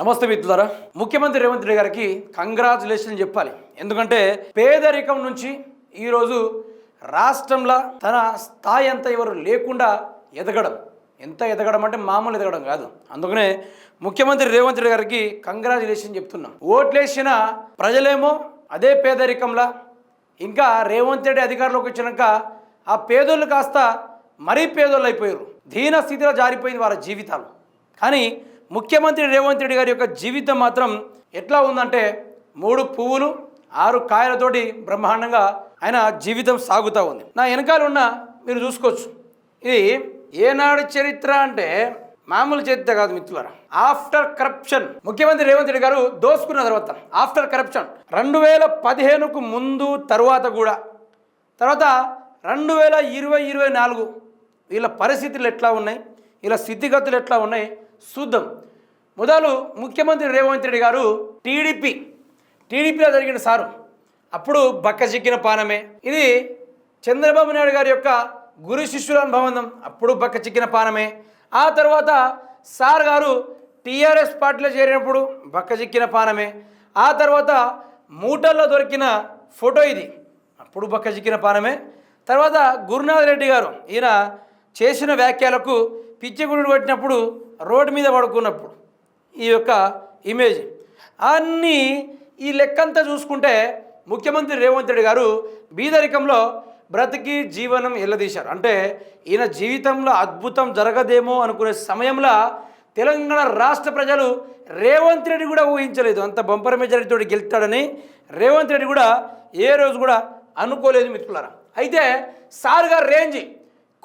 నమస్తే మిత్రులారా. ముఖ్యమంత్రి రేవంత్ రెడ్డి గారికి కంగ్రాచులేషన్ చెప్పాలి. ఎందుకంటే పేదరికం నుంచి ఈరోజు రాష్ట్రంలో తన స్థాయి అంతా ఎవరు లేకుండా ఎదగడం. ఎంత ఎదగడం అంటే మామూలు ఎదగడం కాదు. అందుకనే ముఖ్యమంత్రి రేవంత్ రెడ్డి గారికి కంగ్రాచులేషన్ చెప్తున్నాం. ఓట్లేసిన ప్రజలేమో అదే పేదరికంలా ఇంకా రేవంత్ రెడ్డి అధికారంలోకి వచ్చినాక ఆ పేదోళ్ళు కాస్త మరీ పేదోళ్ళు అయిపోయారు. దీన స్థితిలో జారిపోయింది వారి జీవితాలు. కానీ ముఖ్యమంత్రి రేవంత్ రెడ్డి గారి యొక్క జీవితం మాత్రం ఎట్లా ఉందంటే మూడు పువ్వులు ఆరు కాయలతోటి బ్రహ్మాండంగా ఆయన జీవితం సాగుతూ ఉంది. నా వెనకాల ఉన్న మీరు చూసుకోవచ్చు. ఇది ఏనాడు చరిత్ర అంటే మామూలు చరిత్ర కాదు మిత్రులారా. After corruption. ముఖ్యమంత్రి రేవంత్ రెడ్డి గారు దోసుకున్న తర్వాత ఆఫ్టర్ కరప్షన్. రెండు వేల పదిహేనుకు ముందు తర్వాత కూడా. తర్వాత రెండు వేల ఇరవై ఇరవై నాలుగు వీళ్ళ పరిస్థితులు ఎట్లా ఉన్నాయి? వీళ్ళ స్థితిగతులు ఎట్లా ఉన్నాయి? చూద్దాం. మొదలు ముఖ్యమంత్రి రేవంత్ రెడ్డి గారు టీడీపీ టీడీపీలో జరిగిన సారు. అప్పుడు బక్క చిక్కిన పానమే. ఇది చంద్రబాబు నాయుడు గారి యొక్క గురు శిష్యుల అనుబంధం అప్పుడు బక్క చిక్కిన పానమే. ఆ తర్వాత సార్ గారు టీఆర్ఎస్ పార్టీలో చేరినప్పుడు బక్క చిక్కిన పానమే. ఆ తర్వాత మూటల్లో దొరికిన ఫోటో ఇది. అప్పుడు బక్క చిక్కిన పానమే. తర్వాత గురునాథ్ రెడ్డి గారు ఈయన చేసిన వ్యాఖ్యలకు పిచ్చి గుడి కొట్టినప్పుడు రోడ్డు మీద పడుకున్నప్పుడు ఈ యొక్క ఇమేజ్. అన్నీ ఈ లెక్కంతా చూసుకుంటే ముఖ్యమంత్రి రేవంత్ రెడ్డి గారు బీదరికంలో బ్రతికి జీవనం ఎల్లదీశారు. అంటే ఈయన జీవితంలో అద్భుతం జరగదేమో అనుకునే సమయంలో తెలంగాణ రాష్ట్ర ప్రజలు రేవంత్ రెడ్డి కూడా ఊహించలేదు. అంత బంపర్ మెజారిటీతో గెలుస్తాడని రేవంత్ రెడ్డి కూడా ఏ రోజు కూడా అనుకోలేదు మిత్రులారా. అయితే సార్ గారి రేంజ్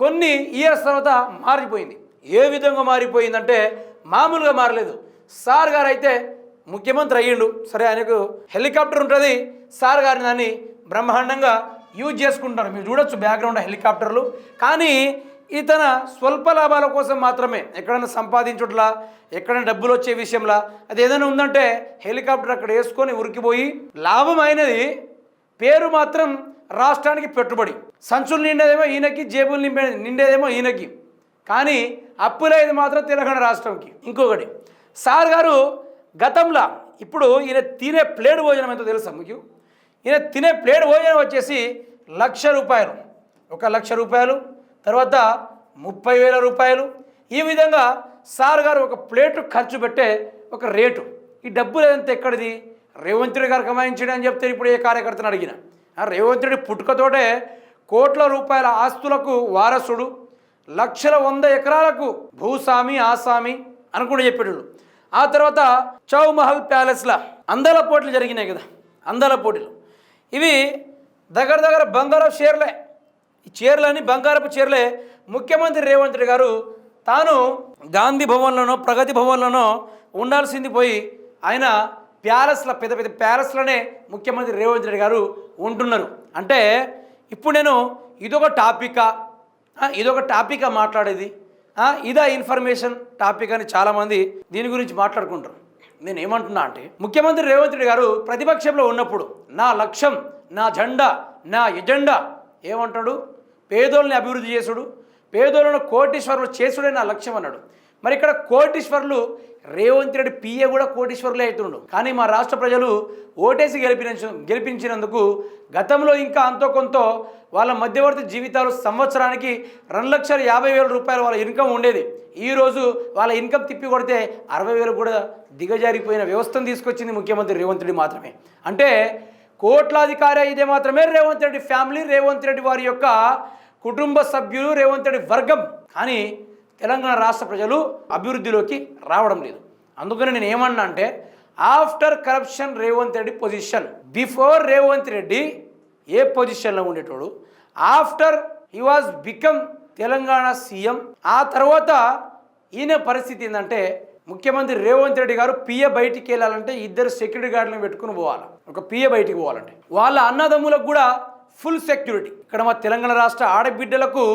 కొన్ని ఇయర్స్ తర్వాత మారిపోయింది. ఏ విధంగా మారిపోయిందంటే మామూలుగా మారలేదు. సార్ గారు అయితే ముఖ్యమంత్రి అయ్యిండు. సరే ఆయనకు హెలికాప్టర్ ఉంటుంది. సార్ గారిని దాన్ని బ్రహ్మాండంగా యూజ్ చేసుకుంటారు మీరు చూడొచ్చు బ్యాక్గ్రౌండ్ హెలికాప్టర్లు. కానీ ఇతన స్వల్ప లాభాల కోసం మాత్రమే ఎక్కడైనా సంపాదించుట్లా ఎక్కడైనా డబ్బులు వచ్చే విషయంలో అది ఏదైనా ఉందంటే హెలికాప్టర్ అక్కడ వేసుకొని ఉరికిపోయి లాభం అయినది పేరు మాత్రం రాష్ట్రానికి పెట్టుబడి. సంచులు నిండేదేమో ఈయనకి జేబులు నింపే నిండేదేమో ఈయనకి. కానీ అప్పులేదు మాత్రం తెలంగాణ రాష్ట్రంకి. ఇంకొకటి సార్ గారు గతంలో ఇప్పుడు ఈయన తినే ప్లేట్ భోజనం ఎంతో తెలుసా మీకు? ఈయన తినే ప్లేట్ భోజనం వచ్చేసి లక్ష రూపాయలు. ఒక లక్ష రూపాయలు తర్వాత ముప్పై వేల రూపాయలు. ఈ విధంగా సార్ గారు ఒక ప్లేటు ఖర్చు పెట్టే ఒక రేటు. ఈ డబ్బులు ఎంత ఎక్కడిది? రేవంత్ రెడ్డి గారు కమాయించండి అని చెప్తే ఇప్పుడు ఏ కార్యకర్తను అడిగిన. ఆ రేవంత్ రెడ్డి పుట్టుకతోటే కోట్ల రూపాయల ఆస్తులకు వారసుడు. లక్షల వంద ఎకరాలకు భూస్వామి ఆసామి అని కూడా చెప్పేటోళ్ళు. ఆ తర్వాత చౌమహల్ ప్యాలెస్ల అందాల పోటీలు జరిగినాయి కదా అందాల పోటీలు. ఇవి దగ్గర దగ్గర బంగారపు చీరలే ఈ చీరలని బంగారపు చీరలే. ముఖ్యమంత్రి రేవంత్ రెడ్డి గారు తాను గాంధీ భవన్లోనో ప్రగతి భవన్లోనో ఉండాల్సింది పోయి ఆయన ప్యాలెస్ల పెద్ద పెద్ద ప్యాలెస్లోనే ముఖ్యమంత్రి రేవంత్ రెడ్డి గారు ఉంటున్నారు. అంటే ఇప్పుడు నేను ఇదొక టాపికా. ఇదొక టాపిక్గా మాట్లాడేది. ఇదా ఇన్ఫర్మేషన్ టాపిక్ అని చాలామంది దీని గురించి మాట్లాడుకుంటారు. నేను ఏమంటున్నా అంటే ముఖ్యమంత్రి రేవంత్ రెడ్డి గారు ప్రతిపక్షంలో ఉన్నప్పుడు నా లక్ష్యం నా జెండా నా ఎజెండా ఏమంటాడు? పేదోళ్ళని అభివృద్ధి చేసుడు పేదోళ్ళను కోటీశ్వరులు చేసుడే నా లక్ష్యం అన్నాడు. మరి ఇక్కడ కోటీశ్వర్లు రేవంత్ రెడ్డి పిఏ కూడా కోటీశ్వరులే అవుతుండు. కానీ మా రాష్ట్ర ప్రజలు ఓటేసి గెలిపించ గెలిపించినందుకు గతంలో ఇంకా అంతో కొంత వాళ్ళ మధ్యవర్తి జీవితాలు సంవత్సరానికి రెండు లక్షల యాభై వేల రూపాయలు వాళ్ళ ఇన్కమ్ ఉండేది. ఈరోజు వాళ్ళ ఇన్కమ్ తిప్పి కొడితే అరవై వేలు కూడా దిగజారిపోయిన వ్యవస్థను తీసుకొచ్చింది ముఖ్యమంత్రి రేవంత్ రెడ్డి మాత్రమే. అంటే కోట్లాధికారి అయితే మాత్రమే రేవంత్ రెడ్డి ఫ్యామిలీ రేవంత్ రెడ్డి వారి యొక్క కుటుంబ సభ్యులు రేవంత్ రెడ్డి వర్గం. కానీ తెలంగాణ రాష్ట్ర ప్రజలు అభివృద్ధిలోకి రావడం లేదు. అందుకని నేను ఏమన్నా అంటే after corruption Revanth Reddy position before Revanth Reddy ఏ పొజిషన్లో ఉండేటోడు after he was become Telangana CM ఆ తర్వాత ఈయన పరిస్థితి ఏంటంటే ముఖ్యమంత్రి రేవంత్ రెడ్డి గారు పిఏ బయటికి వెళ్ళాలంటే ఇద్దరు సెక్యూరిటీ గార్డులను పెట్టుకుని పోవాలి. ఒక పిఏ బయటికి పోవాలంటే. వాళ్ళ అన్నదమ్ములకు కూడా ఫుల్ సెక్యూరిటీ. ఇక్కడ మా తెలంగాణ రాష్ట్ర ఆడబిడ్డలకు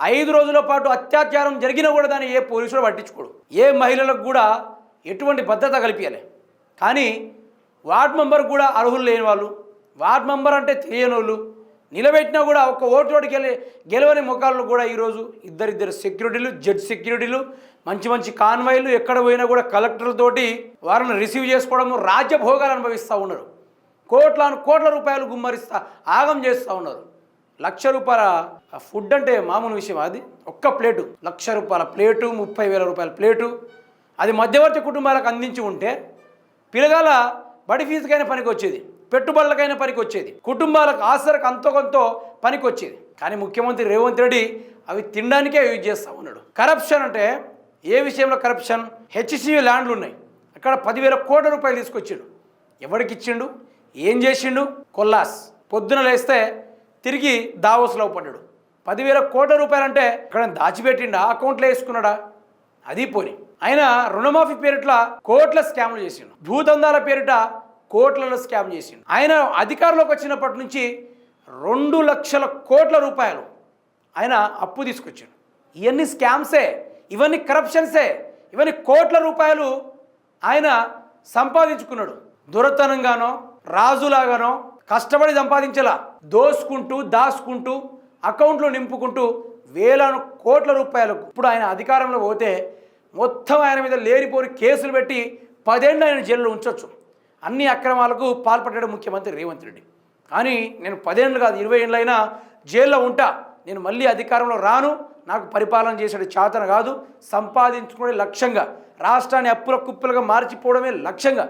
ఐదు రోజుల పాటు అత్యాచారం జరిగినా కూడా దాన్ని ఏ పోలీసుడు పట్టించుకోడు. ఏ మహిళలకు కూడా ఎటువంటి భద్రత కల్పించలే. కానీ వార్డ్ మెంబర్ కూడా అర్హులు లేని వాళ్ళు వార్డ్ మెంబర్ అంటే తెలియని వాళ్ళు నిలబెట్టినా కూడా ఒక్క ఓటు గెలి గెలవని ముఖాలను కూడా ఈరోజు ఇద్దరిద్దరు సెక్యూరిటీలు జడ్జ్ సెక్యూరిటీలు మంచి మంచి కాన్వాయిలు ఎక్కడ పోయినా కూడా కలెక్టర్లతోటి వారిని రిసీవ్ చేసుకోవడము రాజ్యభోగాలు అనుభవిస్తూ ఉన్నారు. కోట్లను కోట్ల రూపాయలు గుమ్మరిస్తా ఆగం చేస్తూ ఉన్నారు. లక్ష రూపాయల ఫుడ్ అంటే మామూలు విషయం అది. ఒక్క ప్లేటు లక్ష రూపాయల ప్లేటు ముప్పై వేల రూపాయల ప్లేటు. అది మధ్యవర్తి కుటుంబాలకు అందించి ఉంటే పిల్లగాల బడి ఫీజుకైనా పనికి వచ్చేది పెట్టుబడులకైనా పనికి వచ్చేది కుటుంబాలకు ఆసరకు అంతో కొంత పనికి వచ్చేది కానీ ముఖ్యమంత్రి రేవంత్ రెడ్డి అవి తినడానికే యూజ్ చేస్తూ ఉన్నాడు. కరప్షన్ అంటే ఏ విషయంలో కరప్షన్? హెచ్సియు ల్యాండ్లు ఉన్నాయి. అక్కడ పదివేల కోట్ల రూపాయలు తీసుకొచ్చిండు. ఎవరికి ఇచ్చిండు ఏం చేసిండు? కొల్లాస్. పొద్దున లేస్తే తిరిగి దావోస్లో పడ్డాడు. పదివేల కోట్ల రూపాయలంటే ఇక్కడ దాచిపెట్టిండా? అకౌంట్లో వేసుకున్నాడా? అది పోని. ఆయన రుణమాఫీ పేరిట కోట్ల స్కామ్లు చేసిండు. భూదందాల పేరిట కోట్లలో స్కామ్ చేసిండు. ఆయన అధికారంలోకి వచ్చినప్పటి నుంచి రెండు లక్షల కోట్ల రూపాయలు ఆయన అప్పు తీసుకొచ్చాడు. ఇవన్నీ స్కామ్సే ఇవన్నీ కరప్షన్సే ఇవన్నీ కోట్ల రూపాయలు ఆయన సంపాదించుకున్నాడు. దురతనంగానో రాజులాగానో కష్టపడి సంపాదించేలా దోసుకుంటూ దాచుకుంటూ అకౌంట్లో నింపుకుంటూ వేల కోట్ల రూపాయలకు ఇప్పుడు ఆయన అధికారంలో పోతే మొత్తం ఆయన మీద లేనిపోని కేసులు పెట్టి పదేళ్ళు ఆయన జైల్లో ఉంచొచ్చు. అన్ని అక్రమాలకు పాల్పడ్డాడు ముఖ్యమంత్రి రేవంత్ రెడ్డి. కానీ నేను పదేళ్ళు కాదు ఇరవై ఏళ్ళైనా జైల్లో ఉంటా. నేను మళ్ళీ అధికారంలో రాను. నాకు పరిపాలన చేసేది చేతన కాదు. సంపాదించుకునే లక్ష్యంగా రాష్ట్రాన్ని అప్పుల కుప్పలుగా మార్చిపోవడమే లక్ష్యంగా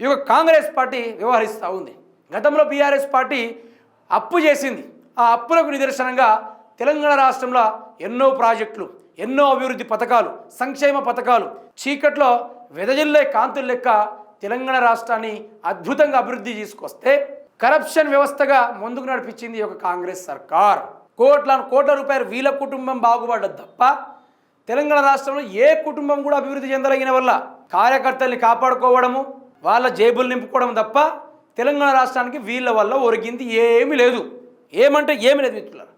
ఈ యొక్క కాంగ్రెస్ పార్టీ వ్యవహరిస్తూ ఉంది. గతంలో బీఆర్ఎస్ పార్టీ అప్పు చేసింది. ఆ అప్పులకు నిదర్శనంగా తెలంగాణ రాష్ట్రంలో ఎన్నో ప్రాజెక్టులు ఎన్నో అభివృద్ధి పథకాలు సంక్షేమ పథకాలు చీకట్లో వెదజిల్లే కాంతుల లెక్క తెలంగాణ రాష్ట్రాన్ని అద్భుతంగా అభివృద్ధి తీసుకొస్తే కరప్షన్ వ్యవస్థగా ముందుకు నడిపించింది ఒక కాంగ్రెస్ సర్కార్. కోట్ల కోట్ల రూపాయలు వీళ్ళ కుటుంబం బాగుపడ్డది తప్ప తెలంగాణ రాష్ట్రంలో ఏ కుటుంబం కూడా అభివృద్ధి చెందగలిగిన వల్ల కార్యకర్తల్ని కాపాడుకోవడము వాళ్ళ జేబులు నింపుకోవడం తప్ప తెలంగాణ రాష్ట్రానికి వీళ్ళ వల్ల ఒరిగింది ఏమీ లేదు. ఏమంటే ఏమీ లేదు మిత్రులారా?